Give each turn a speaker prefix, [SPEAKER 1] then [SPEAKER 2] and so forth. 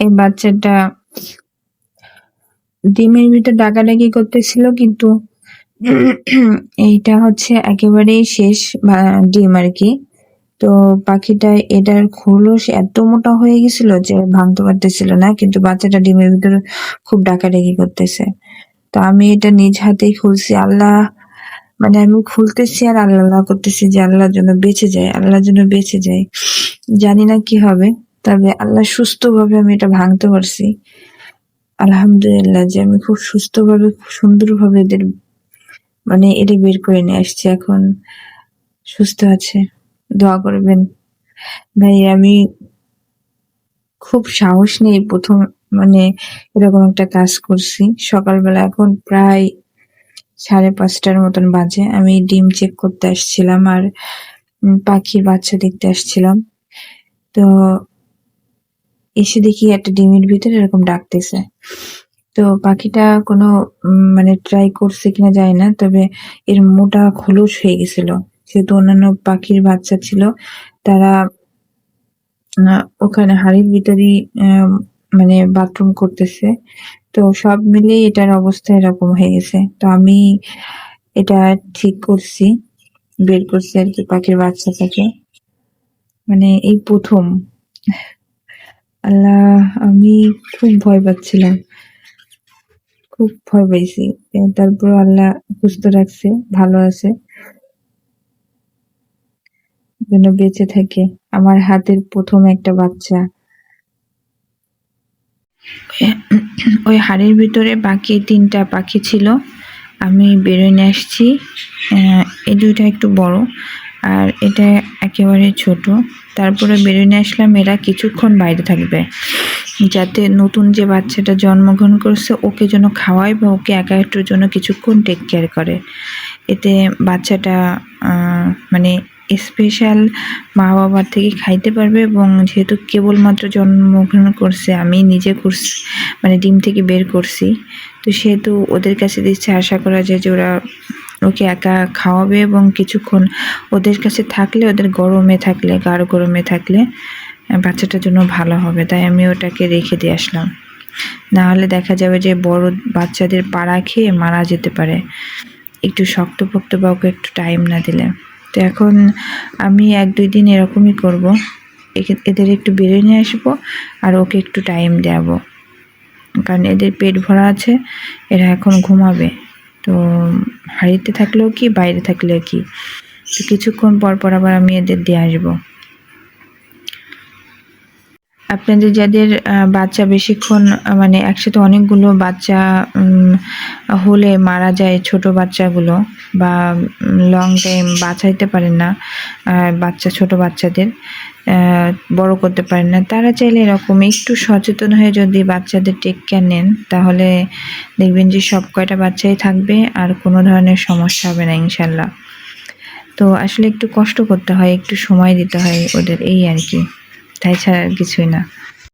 [SPEAKER 1] এই বাচ্চাটা ডিমের ভিতর ডাকাডাকি করতেছিল, কিন্তু এইটা হচ্ছে একেবারেই শেষ ডিম আর কি। তো পাখিটা এটার খোলস এত মোটা হয়ে গেছিল যে ভাঙতে পারতেছিল না, কিন্তু বাচ্চাটা ডিমের ভিতরে খুব ডাকাডাকি করতেছে। তো আমি এটা নিজ হাতেই খুলছি, আল্লাহ মানে আমি খুলতেছি আর আল্লাহ করতেছি যে আল্লাহর জন্য বেঁচে যায়, আল্লাহর জন্য বেঁচে যায়। জানি না কি হবে। তবে আল্লাহ সুস্থভাবে আমি এটা ভাঙতে পারছি। আলহামদুলিল্লাহ যে আমি খুব সুস্থভাবে, খুব সুন্দরভাবে এদের মানে এটা বের করে নিয়ে আসছি এখন। সুস্থ আছে। দোয়া করবেন। ভাই, আমি খুব সাহস নেই প্রথম মানে এরকম একটা কাজ করছি। সকালবেলা এখন প্রায় সাড়ে পাঁচটার মতন বাজে। আমি ডিম চেক করতে আসছিলাম আর পাখির বাচ্চা দেখতে আসছিলাম। তো এসে দেখি একটা ডিমের ভিতরে এরকম ডাকতেছে। তো পাখিটা কোনো মানে ট্রাই করছে কিনা যায় না, তবে এর মোটা খোলস হয়ে গেছিল। যেহেতু অন্যান্য পাখির বাচ্চা ছিল, তারা ওখানে হাড়ির ভিতরেই মানে বাথরুম করতেছে। তো সব মিলিয়ে এটার অবস্থা এরকম হয়ে গেছে। তো আমি এটা ঠিক করছি, বের করছি আর কি পাখির বাচ্চাটাকে। মানে এই প্রথম। আল্লাহ, আমি খুব ভয় পাচ্ছিলাম। খুব ভয় পাইছি। তারপর আল্লাহ সুস্থ রাখছে, ভালো আছে। যেন বেঁচে থাকে। আমার হাতের প্রথম একটা বাচ্চা। ওই হাড়ের ভিতরে বাকি তিনটা পাখি ছিল। আমি বেরোয় আসছি। এই দুইটা একটু বড়। আর এটা একেবারে ছোট। তারপরে বেরোয় নিয়ে আসলাম, এরা কিছুক্ষণ বাইরে থাকবে। যাতে নতুন যে বাচ্চাটা জন্মগ্রহণ করছে, ওকে যেন খাওয়ায় বা ওকে একা একটুর জন্য কিছুক্ষণ টেক কেয়ার করে। এতে বাচ্চাটা মানে স্পেশাল মা বাবার থেকে খাইতে পারবে এবং যেহেতু কেবলমাত্র জন্মগ্রহণ করছে, আমি নিজে করছি মানে ডিম থেকে বের করছি। তো সেহেতু ওদের কাছে দিচ্ছে, আশা করা যায় যে ওরা ওকে একা খাওয়াবে এবং কিছুক্ষণ ওদের কাছে থাকলে, ওদের গরমে থাকলে, গাঢ় গরমে থাকলে বাচ্চাটার জন্য ভালো হবে। তাই আমি ওটাকে রেখে দিয়ে আসলাম। না হলে দেখা যাবে যে বড় বাচ্চাদের পাড়া খেয়ে মারা যেতে পারে। একটু শক্ত শক্তপোক্ত বা ওকে একটু টাইম না দিলে। তো এখন আমি এক দুই দিন এরকমই করব। এদের একটু বেরিয়ে নিয়ে আসব আর ওকে একটু টাইম দেবো কারণ এদের পেট ভরা আছে, এরা এখন ঘুমাবে। তো হাড়িতে থাকলেও কি, বাইরে থাকলেও কি? তো কিছুক্ষণ পর পর আবার আমি এদের দিয়ে আসব। আপনাদের যাদের বাচ্চা বেশিক্ষণ মানে একসাথে অনেকগুলো বাচ্চা হলে মারা যায় ছোট বাচ্চাগুলো বা লং টাইম বাঁচাইতে পারেন না বাচ্চা, ছোট বাচ্চাদের বড় করতে পারেন না। তারা চাইলে এরকম একটু সচেতন হয়ে যদি বাচ্চাদের টেক কেয়ার নেন, তাহলে দেখবেন যে সব কয়টা বাচ্চাই থাকবে আর কোনো ধরনের সমস্যা হবে না, ইনশাল্লাহ। তো আসলে একটু কষ্ট করতে হয়, একটু সময় দিতে হয় ওদের, এই আর কি। তাই ছাড়া আর কিছুই না।